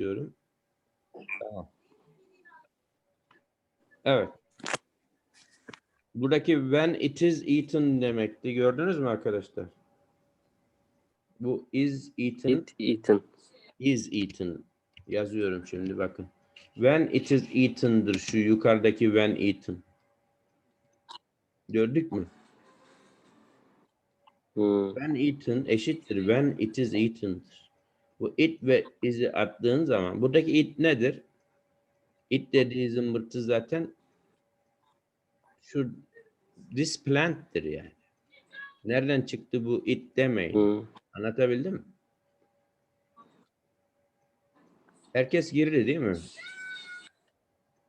basıyorum. Tamam. Evet. Buradaki when it is eaten demekti. Gördünüz mü arkadaşlar? Bu is eaten, It eaten. is eaten. Yazıyorum şimdi bakın. When it is eaten'dır şu yukarıdaki when eaten. Gördük mü? Hmm. When eaten eşittir when it is eaten'dır. Bu it ve is'i attığın zaman buradaki it nedir? It dediği zımbırtı zaten şu this plant'tir yani. Nereden çıktı bu it demeyin. Hmm. Anlatabildim mi? Herkes girdi değil mi?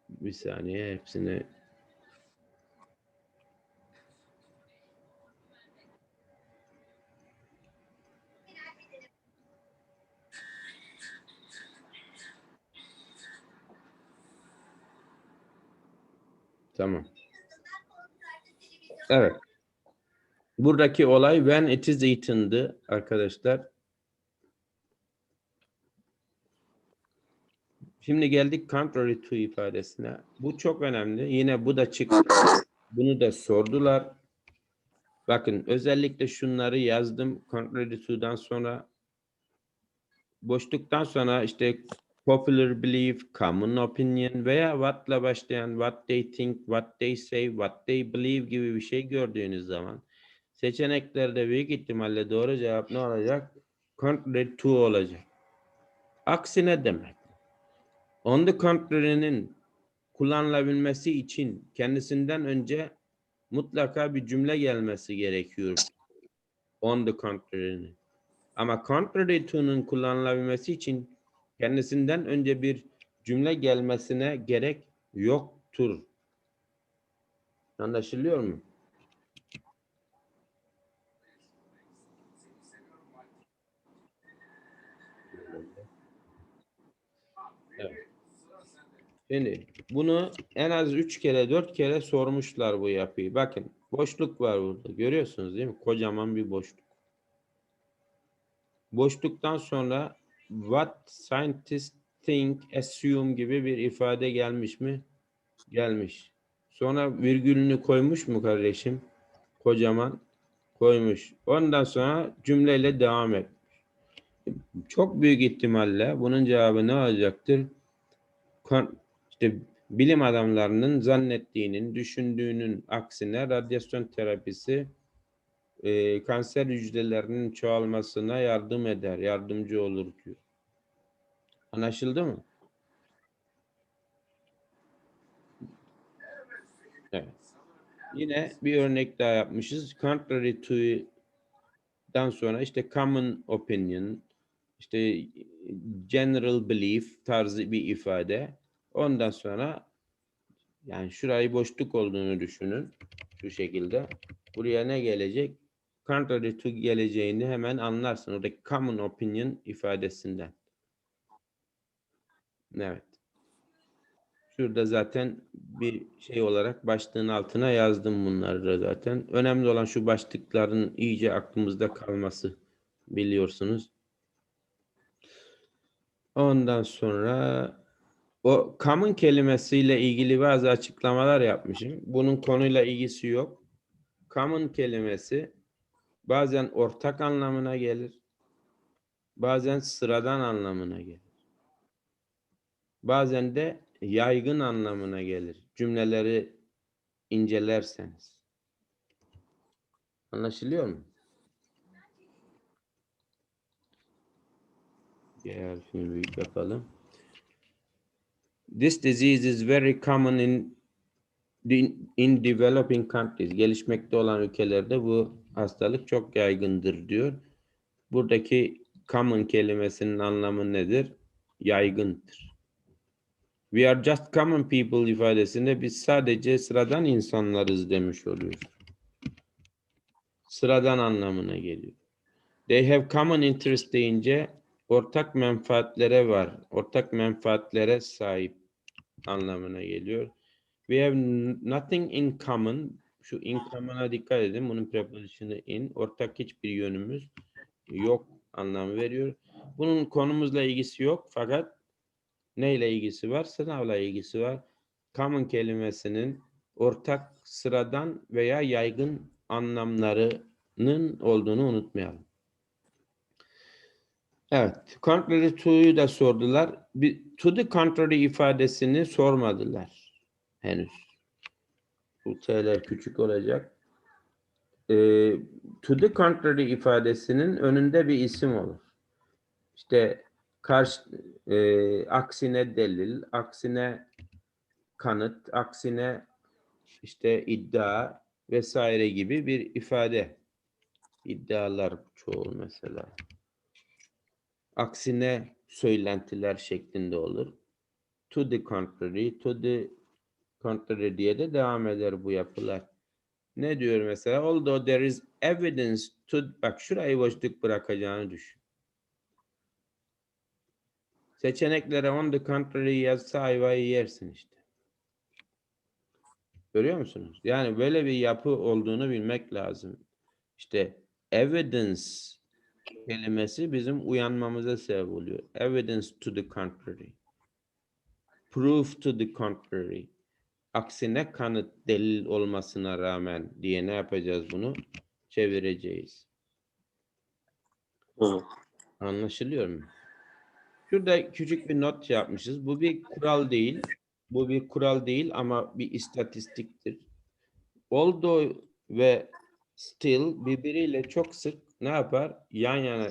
Bir saniye hepsini Tamam. Evet. Buradaki olay when it is eaten'dı arkadaşlar. Şimdi geldik contrary to ifadesine. Bu çok önemli. Yine bu da çıktı. Bunu da sordular. Bakın özellikle şunları yazdım. Contrary to'dan sonra boşluktan sonra işte popular belief, common opinion veya what'la başlayan what they think, what they say, what they believe gibi bir şey gördüğünüz zaman seçeneklerde büyük ihtimalle doğru cevap ne olacak? Contrary to olacak. Aksine demek. On the contrary'nin kullanılabilmesi için kendisinden önce mutlaka bir cümle gelmesi gerekiyor. On the contrary'nin. Ama contrary to'nun kullanılabilmesi için kendisinden önce bir cümle gelmesine gerek yoktur. Anlaşılıyor mu? Evet. Şimdi bunu en az üç kere dört kere sormuşlar bu yapıyı. Bakın boşluk var burada. Görüyorsunuz değil mi? Kocaman bir boşluk. Boşluktan sonra what scientists think, assume gibi bir ifade gelmiş mi? Gelmiş. Sonra virgülünü koymuş mu kardeşim? Kocaman koymuş. Ondan sonra cümleyle devam etmiş. Çok büyük ihtimalle bunun cevabı ne olacaktır? Kon- işte bilim adamlarının zannettiğinin, düşündüğünün aksine radyasyon terapisi e, kanser hücrelerinin çoğalmasına yardım eder, yardımcı olur diyor. Anlaşıldı mı? Evet. Yine bir örnek daha yapmışız. Contrary to'dan sonra işte common opinion, işte general belief tarzı bir ifade. Ondan sonra yani şurayı boşluk olduğunu düşünün. Şu şekilde. Buraya ne gelecek? Contrary to geleceğini hemen anlarsın. Oradaki common opinion ifadesinden. Evet. Şurada zaten bir şey olarak başlığın altına yazdım bunları da zaten. Önemli olan şu başlıkların iyice aklımızda kalması biliyorsunuz. Ondan sonra o common kelimesiyle ilgili bazı açıklamalar yapmışım. Bunun konuyla ilgisi yok. Common kelimesi bazen ortak anlamına gelir. Bazen sıradan anlamına gelir. Bazen de yaygın anlamına gelir. Cümleleri incelerseniz. Anlaşılıyor mu? Şimdi büyük yapalım. This disease is very common in in developing countries. Gelişmekte olan ülkelerde bu hastalık çok yaygındır diyor. Buradaki common kelimesinin anlamı nedir? Yaygındır. We are just common people ifadesinde biz sadece sıradan insanlarız demiş oluyor. Sıradan anlamına geliyor. They have common interest deyince ortak menfaatlere var. Ortak menfaatlere sahip anlamına geliyor. We have nothing in common. Şu in common'a dikkat edin. Bunun preposition'ı in. Ortak hiçbir yönümüz yok anlamı veriyor. Bunun konumuzla ilgisi yok fakat Neyle ilgisi var? Sınavla ilgisi var. Common kelimesinin ortak, sıradan veya yaygın anlamlarının olduğunu unutmayalım. Evet, contrary to'yu da sordular. Bir, to the contrary ifadesini sormadılar henüz. Bu t'ler küçük olacak. Ee, to the contrary ifadesinin önünde bir isim olur. İşte karşı, e, aksine delil, aksine kanıt, aksine işte iddia vesaire gibi bir ifade. İddialar çoğul mesela. Aksine söylentiler şeklinde olur. To the contrary, to the contrary diye de devam eder bu yapılar. Ne diyor mesela? Although there is evidence to... Bak şurayı boşluk bırakacağını düşün. Seçeneklere on the contrary yazsa ayvayı yersin işte. Görüyor musunuz? Yani böyle bir yapı olduğunu bilmek lazım. İşte evidence kelimesi bizim uyanmamıza sebep oluyor. Evidence to the contrary. Proof to the contrary. Aksine kanıt delil olmasına rağmen diye ne yapacağız bunu? Çevireceğiz. Evet. Anlaşılıyor mu? Şurada küçük bir not yapmışız. Bu bir kural değil. Bu bir kural değil ama bir istatistiktir. Although ve still birbiriyle çok sık ne yapar? Yan yana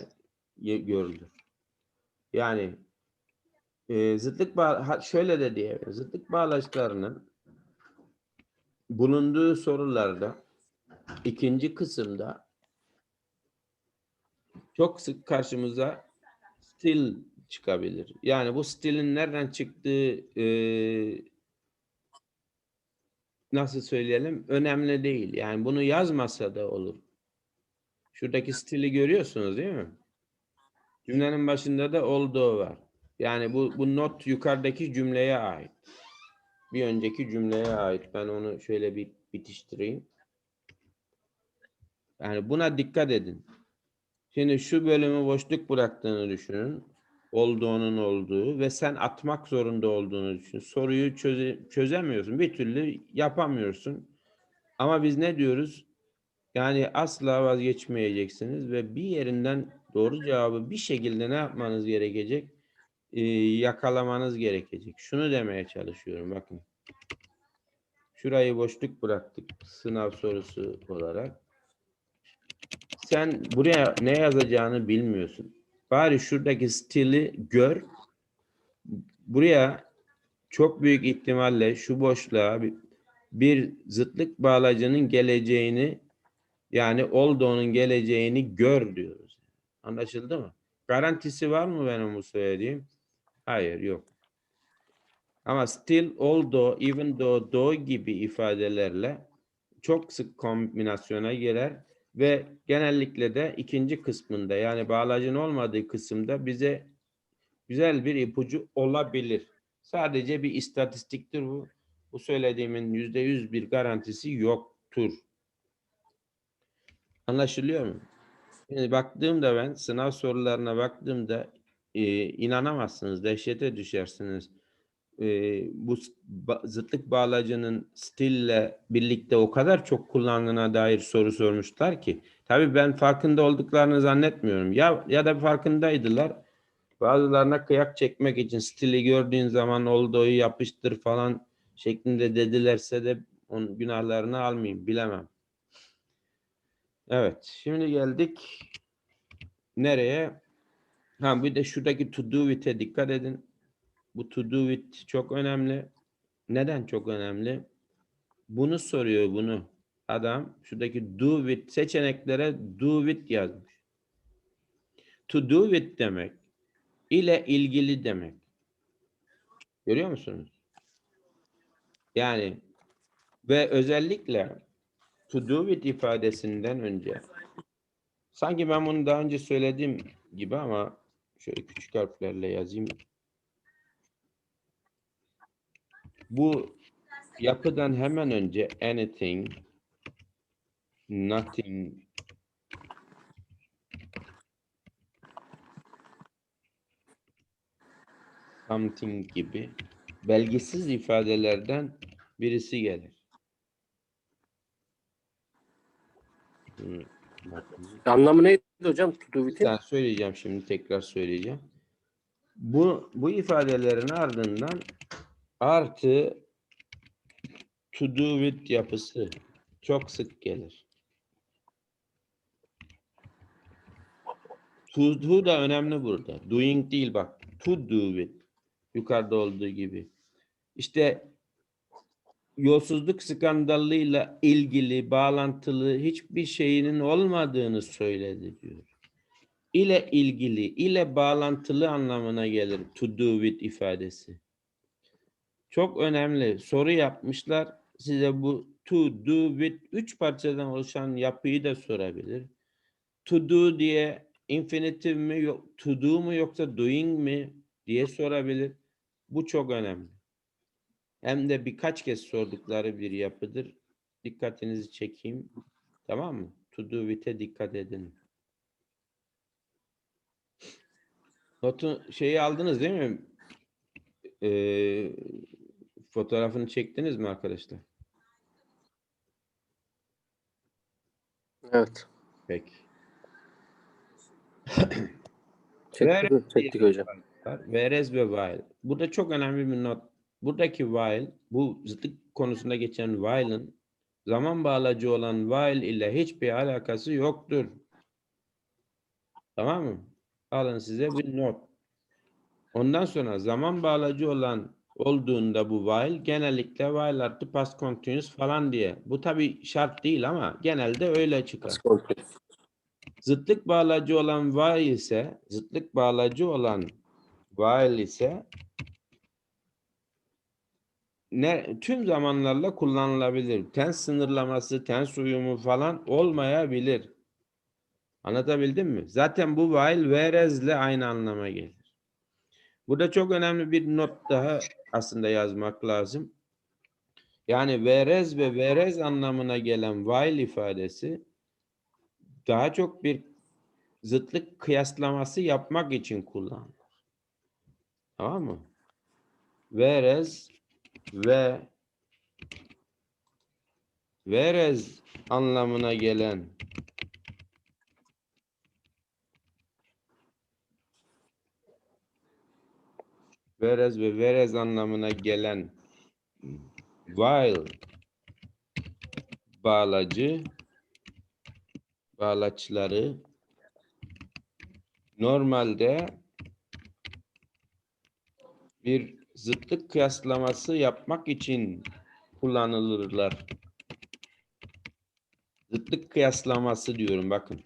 görülür. Yani e, zıtlık bağ şöyle de diyebiliriz. Zıtlık bağlaçlarının bulunduğu sorularda ikinci kısımda çok sık karşımıza still çıkabilir. Yani bu stilin nereden çıktığı e, nasıl söyleyelim önemli değil. Yani bunu yazmasa da olur. Şuradaki stili görüyorsunuz değil mi? Cümlenin başında da olduğu var. Yani bu, bu not yukarıdaki cümleye ait. Bir önceki cümleye ait. Ben onu şöyle bir bitiştireyim. Yani buna dikkat edin. Şimdi şu bölümü boşluk bıraktığını düşünün. Olduğunun olduğu ve sen atmak zorunda olduğunu düşün. Soruyu çöze, çözemiyorsun. Bir türlü yapamıyorsun. Ama biz ne diyoruz? Yani asla vazgeçmeyeceksiniz ve bir yerinden doğru cevabı bir şekilde ne yapmanız gerekecek? Ee, yakalamanız gerekecek. Şunu demeye çalışıyorum bakın. Şurayı boşluk bıraktık sınav sorusu olarak. Sen buraya ne yazacağını bilmiyorsun. Bari şuradaki stili gör. Buraya çok büyük ihtimalle şu boşluğa bir, bir zıtlık bağlacının geleceğini yani olduğunun geleceğini gör diyoruz. Anlaşıldı mı? Garantisi var mı benim bu söylediğim? Hayır yok. Ama still, although, even though, though gibi ifadelerle çok sık kombinasyona girer ve genellikle de ikinci kısmında yani bağlacın olmadığı kısımda bize güzel bir ipucu olabilir. Sadece bir istatistiktir bu. Bu söylediğimin yüzde yüz bir garantisi yoktur. Anlaşılıyor mu? Şimdi baktığımda ben sınav sorularına baktığımda e, inanamazsınız, dehşete düşersiniz. E, bu zıtlık bağlacının stille birlikte o kadar çok kullandığına dair soru sormuşlar ki. Tabii ben farkında olduklarını zannetmiyorum. Ya ya da farkındaydılar. Bazılarına kıyak çekmek için stili gördüğün zaman olduğu yapıştır falan şeklinde dedilerse de onun günahlarını almayayım bilemem. Evet, şimdi geldik nereye? Ha bir de şuradaki to do with'e dikkat edin. Bu to do with çok önemli. Neden çok önemli? Bunu soruyor bunu. Adam şuradaki do with seçeneklere do with yazmış. To do with demek ile ilgili demek. Görüyor musunuz? Yani ve özellikle to do with ifadesinden önce sanki ben bunu daha önce söylediğim gibi ama şöyle küçük harflerle yazayım. Bu yapıdan hemen önce anything, nothing, something gibi belgisiz ifadelerden birisi gelir. Hmm. Anlamı neydi hocam? With'in? Ben söyleyeceğim şimdi tekrar söyleyeceğim. Bu bu ifadelerin ardından artı to do with yapısı çok sık gelir. To do da önemli burada. Doing değil bak. To do with. Yukarıda olduğu gibi. İşte yolsuzluk skandalıyla ilgili bağlantılı hiçbir şeyinin olmadığını söyledi diyor ile ilgili, ile bağlantılı anlamına gelir to do with ifadesi. Çok önemli. Soru yapmışlar. Size bu to do with üç parçadan oluşan yapıyı da sorabilir. To do diye infinitive mi, to do mu yoksa doing mi diye sorabilir. Bu çok önemli. Hem de birkaç kez sordukları bir yapıdır. Dikkatinizi çekeyim. Tamam mı? To do with'e dikkat edin. Notu şeyi aldınız değil mi? Ee, fotoğrafını çektiniz mi arkadaşlar? Evet. Peki. Çektik, çektik hocam. Whereas ve while. Burada çok önemli bir not. Buradaki while, bu zıtlık konusunda geçen while'ın zaman bağlacı olan while ile hiçbir alakası yoktur. Tamam mı? Alın size bir not. Ondan sonra zaman bağlacı olan olduğunda bu while genellikle while artı past continuous falan diye. Bu tabi şart değil ama genelde öyle çıkar. Zıtlık bağlacı olan while ise zıtlık bağlacı olan while ise ne tüm zamanlarla kullanılabilir. Tens sınırlaması, tens uyumu falan olmayabilir. Anlatabildim mi? Zaten bu while whereas ile aynı anlama gelir. Burada çok önemli bir not daha aslında yazmak lazım. Yani whereas ve whereas anlamına gelen while ifadesi daha çok bir zıtlık kıyaslaması yapmak için kullanılır. Tamam mı? Whereas ve whereas anlamına gelen whereas ve whereas anlamına gelen while bağlacı bağlaçları normalde bir zıtlık kıyaslaması yapmak için kullanılırlar. Zıtlık kıyaslaması diyorum bakın.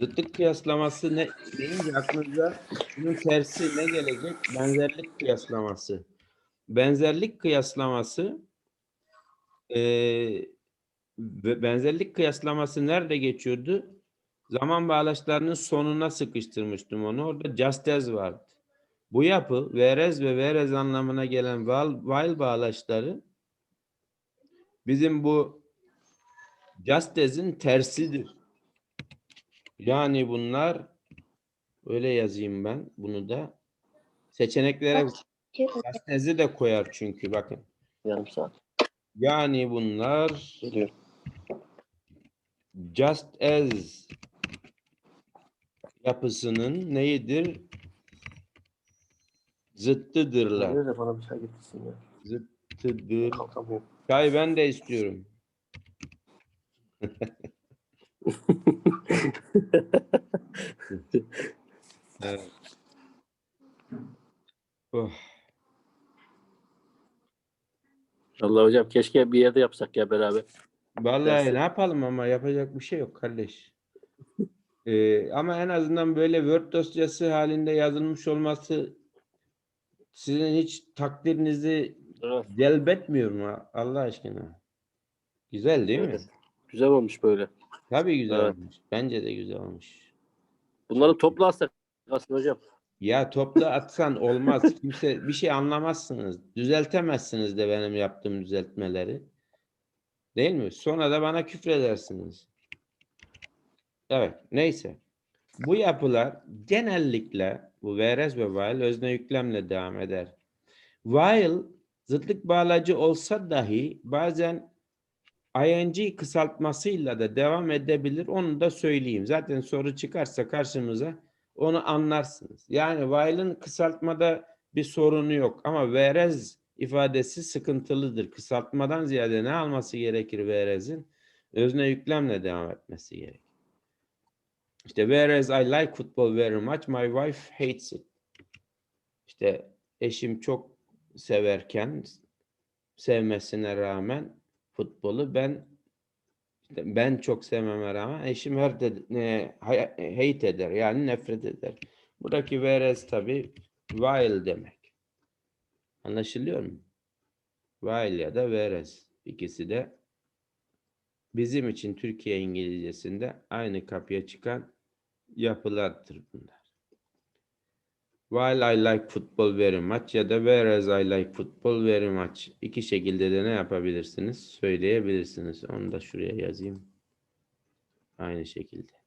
Zıtlık kıyaslaması ne deyince aklınıza bunun tersi ne gelecek? Benzerlik kıyaslaması. Benzerlik kıyaslaması eee benzerlik kıyaslaması nerede geçiyordu? Zaman bağlaçlarının sonuna sıkıştırmıştım onu. Orada just as vardı. Bu yapı whereas ve whereas anlamına gelen while, bağlaçları bizim bu just as'in tersidir. Yani bunlar öyle yazayım ben bunu da. Seçeneklere just as'i de koyar çünkü bakın. Yarım saat. Yani bunlar Geliyor. Just as yapısının neyidir? Zıttıdırlar. Nerede de bana bir çay getirsin ya. Zıttıdır. Kalkamıyorum. Çay ben de istiyorum. evet. Oh. Allah hocam keşke bir yerde yapsak ya beraber. Vallahi ne yapalım ama yapacak bir şey yok kardeş. Ee, ama en azından böyle Word dosyası halinde yazılmış olması sizin hiç takdirinizi Evet. celbetmiyor mu Allah aşkına? Güzel değil mi? Evet. Güzel olmuş böyle. Tabii güzel Evet. olmuş. Bence de güzel olmuş. Bunları topla atsak aslında hocam. Ya topla atsan olmaz. Kimse bir şey anlamazsınız. Düzeltemezsiniz de benim yaptığım düzeltmeleri. Değil mi? Sonra da bana küfredersiniz. Evet. Neyse. Bu yapılar genellikle bu whereas ve while özne yüklemle devam eder. While zıtlık bağlacı olsa dahi bazen ing kısaltmasıyla da devam edebilir. Onu da söyleyeyim. Zaten soru çıkarsa karşımıza onu anlarsınız. Yani while'ın kısaltmada bir sorunu yok ama whereas ifadesi sıkıntılıdır. Kısaltmadan ziyade ne alması gerekir whereas'in? Özne yüklemle devam etmesi gerekir. İşte whereas I like football very much, my wife hates it. İşte eşim çok severken sevmesine rağmen futbolu ben işte ben çok sevmeme rağmen eşim her de, e, hate eder yani nefret eder. Buradaki whereas tabi while demek. Anlaşılıyor mu? While ya da whereas ikisi de bizim için Türkiye İngilizcesinde aynı kapıya çıkan yapılardır bunlar. While I like football very much ya da whereas I like football very much. İki şekilde de ne yapabilirsiniz? Söyleyebilirsiniz. Onu da şuraya yazayım. Aynı şekilde.